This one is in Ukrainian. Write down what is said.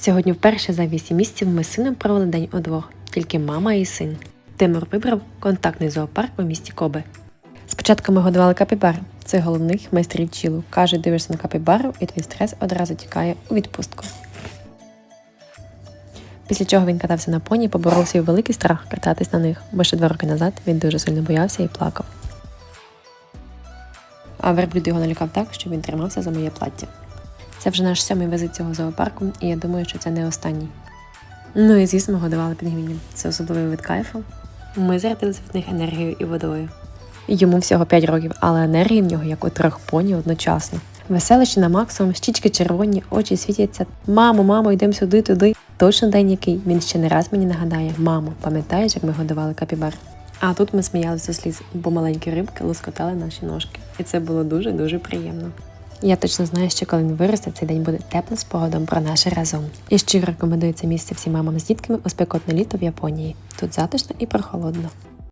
Сьогодні вперше за 8 місяців ми з сином провели день удвох, тільки мама і син. Тимур вибрав контактний зоопарк у місті Коби. Спочатку ми годували капібар. Це головних майстрів чілу. Каже, дивишся на капібару, і твій стрес одразу тікає у відпустку. Після чого він катався на поні і поборов свій великий страх кататись на них, бо ще два роки назад він дуже сильно боявся і плакав. А верблюд його налякав так, що він тримався за моє плаття. Це вже наш сьомий визит цього зоопарку, і я думаю, що це не останній. Ну і звісно, годували пінгвінів. Це особливий вид кайфу. Ми зарядилися від них енергією і водою. Йому всього 5 років, але енергії в нього як у трьох поні одночасно. Веселище на максимум, щічки червоні, очі світяться. Мамо, мамо, йдемо сюди, туди. Точно день який він ще не раз мені нагадає: мамо, пам'ятаєш, як ми годували капібар? А тут ми сміялися сліз, бо маленькі рибки лоскотали наші ножки. І це було дуже дуже приємно. Я точно знаю, що коли він виросте, цей день буде теплим спогадом про наше разом. І щиро рекомендую це місце всім мамам з дітками у спекотне літо в Японії. Тут затишно і прохолодно.